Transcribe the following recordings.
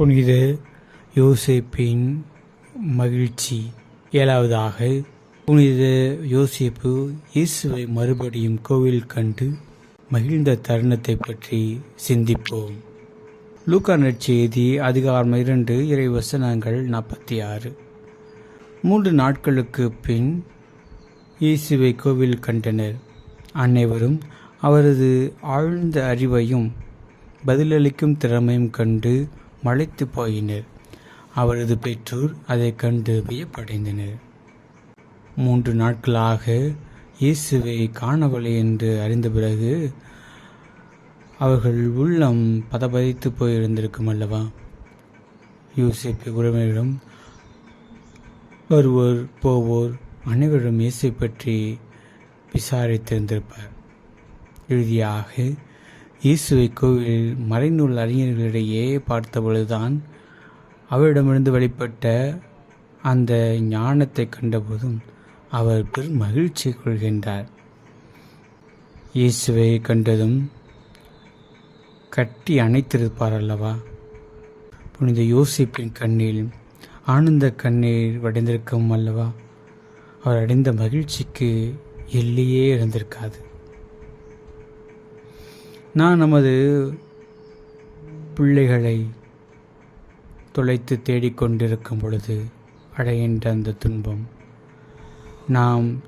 புனித யோசேப்பின் மகிழ்ச்சி ஏழாவதாக புனித யோசேப்பு இயேசுவை மறுபடியும் கோவில் கண்டு மகிழ்ந்த தருணத்தை பற்றி சிந்திப்போம். லூக்கா நற்செய்தி அதிகாரம் இரண்டு இறை வசனங்கள் நாற்பத்தி ஆறு. மூன்று நாட்களுக்கு பின் இயேசுவை கோவில் கண்டனர். அனைவரும் அவரது ஆழ்ந்த அறிவையும் பதிலளிக்கும் திறமையும் கண்டு மலைத்து போயினர். அவரது பெற்றோர் அதைக் கண்டு வியப்படைந்தனர். மூன்று நாட்களாக இயேசுவை காணவில்லை என்று அறிந்த பிறகு அவர்கள் உள்ளம் பதபதித்து போயிருந்திருக்கும் அல்லவா? யூசேப்பு உறவினரிடம் வருவோர் போவோர் அனைவரும் இயேசு பற்றி விசாரித்திருந்திருப்பார். இறுதியாக இயேசுவை கோவிலில் மறைநூல் அறிஞர்களிடையே பார்த்தபொழுதுதான் அவரிடமிருந்து வெளிப்பட்ட அந்த ஞானத்தை கண்டபோதும் அவர் பெரும் மகிழ்ச்சி கொள்கின்றார். இயேசுவை கண்டதும் கட்டி அணைத்திருப்பார் அல்லவா? புனித யோசிப்பின் கண்ணில் ஆனந்த கண்ணீர் வடைந்திருக்கும் அல்லவா? அவர் அடைந்த மகிழ்ச்சிக்கு எல்லையே இருந்திருக்காது. நான் நமது பிள்ளைகளை தொலைத்து தேடிக்கொண்டிருக்கும் பொழுது அடைகின்ற அந்த துன்பம் நாம்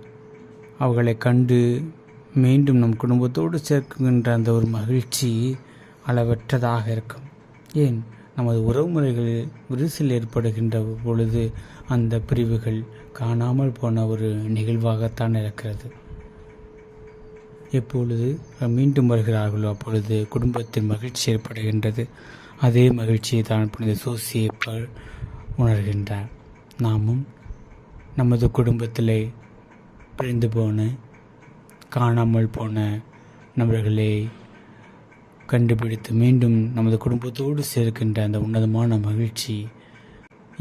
அவர்களை கண்டு மீண்டும் நம் குடும்பத்தோடு சேர்க்கின்ற அந்த ஒரு மகிழ்ச்சி அளவற்றதாக இருக்கும். ஏன்? நமது உறவுமுறைகளில் விரிசல் ஏற்படுகின்ற பொழுது அந்த பிரிவுகள் காணாமல் போன ஒரு நிகழ்வாகத்தான் இருக்கிறது. எப்பொழுது மீண்டும் வருகிறார்களோ அப்பொழுது குடும்பத்தில் மகிழ்ச்சி ஏற்படுகின்றது. அதே மகிழ்ச்சியை தான் புனித சோசியப்பர் உணர்கின்றார். நாமும் நமது குடும்பத்திலே பிரிந்து போன காணாமல் போன நபர்களை கண்டுபிடித்து மீண்டும் நமது குடும்பத்தோடு சேர்க்கின்ற அந்த உன்னதமான மகிழ்ச்சி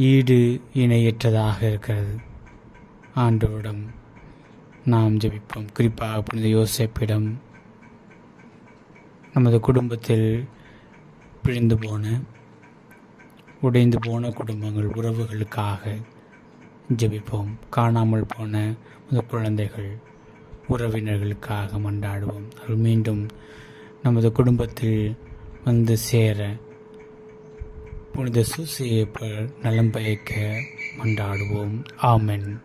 ஈடு இணையற்றதாக இருக்கிறது. ஆண்டவரிடம் நாம் ஜெபிப்போம். குறிப்பாக புனித யோசேப்பிடம் நமது குடும்பத்தில் பிழிந்து போன உடைந்து போன குடும்பங்கள் உறவுகளுக்காக ஜெபிப்போம். காணாமல் போன குழந்தைகள் உறவினர்களுக்காக மண்டாடுவோம். அது மீண்டும் நமது குடும்பத்தில் வந்து சேர புனித சூசியை நலம் பயக்க மண்டாடுவோம். ஆமென்.